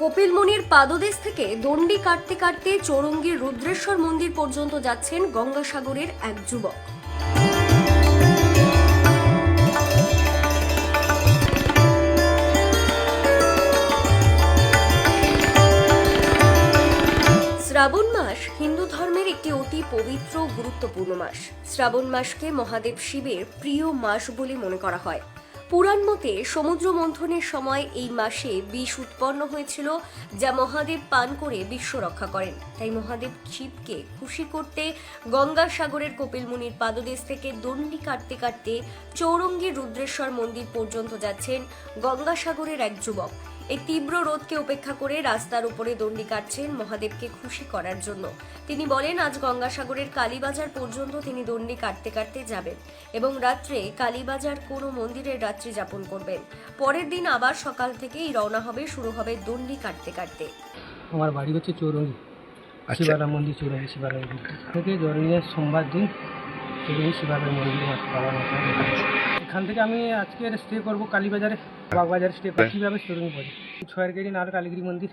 কপিলমুনির পাদদেশ থেকে দণ্ডি কাটতে কাটতে চৌরঙ্গীর রুদ্রেশ্বর মন্দির পর্যন্ত যাচ্ছেন গঙ্গাসাগরের এক যুবক। শ্রাবণ মাস হিন্দু ধর্মের একটি অতি পবিত্র গুরুত্বপূর্ণ মাস। শ্রাবণ মাসকে মহাদেব শিবের প্রিয় মাস বলে মনে করা হয়। পুরাণ মতে সমুদ্র মন্থনের সময় এই মাসে বিষ উৎপন্ন হয়েছিল, যা মহাদেব পান করে বিশ্ব রক্ষা করেন। তাই মহাদেব শিবকে খুশি করতে গঙ্গাসাগরের কপিলমুনির পাদদেশ থেকে দণ্ডি কাটতে কাটতে চৌরঙ্গী রুদ্রেশ্বর মন্দির পর্যন্ত যাচ্ছেন গঙ্গাসাগরের এক যুবক। এই তীব্র রোদকে উপেক্ষা করে রাস্তার উপরে দণ্ডি কাটছেন মহাদেবকে খুশি করার জন্য। তিনি বলেন আজ গঙ্গাসাগরের কালীবাজার পর্যন্ত তিনি দণ্ডি কাটতে কাটতে যাবেন এবং রাত্রে কালীবাজার কোনো মন্দিরে রাত্রি যাপন করবেন। পরের দিন আবার সকাল থেকেই রওনা হবে শুরু হবে দণ্ডি কাটতে কাটতে। আমার বাড়ি হচ্ছে চৌরঙ্গি। আচ্ছা। শিবালা মন্দির চৌরঙ্গি শিবালা মন্দির থেকে জরুরিয়া সোমবার দিন চৌরঙ্গি শিবালা মন্দির বাবার এখান থেকে আমি আজকে স্টে করব কালীবাজারে বাগবাজারে স্টে করব। কীভাবে পড়ি ছয়ের গেড়ি নাহলে কালীগিরি মন্দির।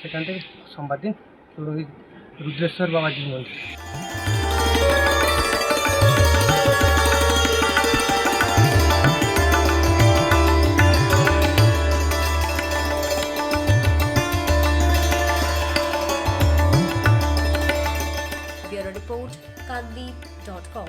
সেখান থেকে সোমবার দিন রুদ্রেশ্বর বাবাজির মন্দির। Dot com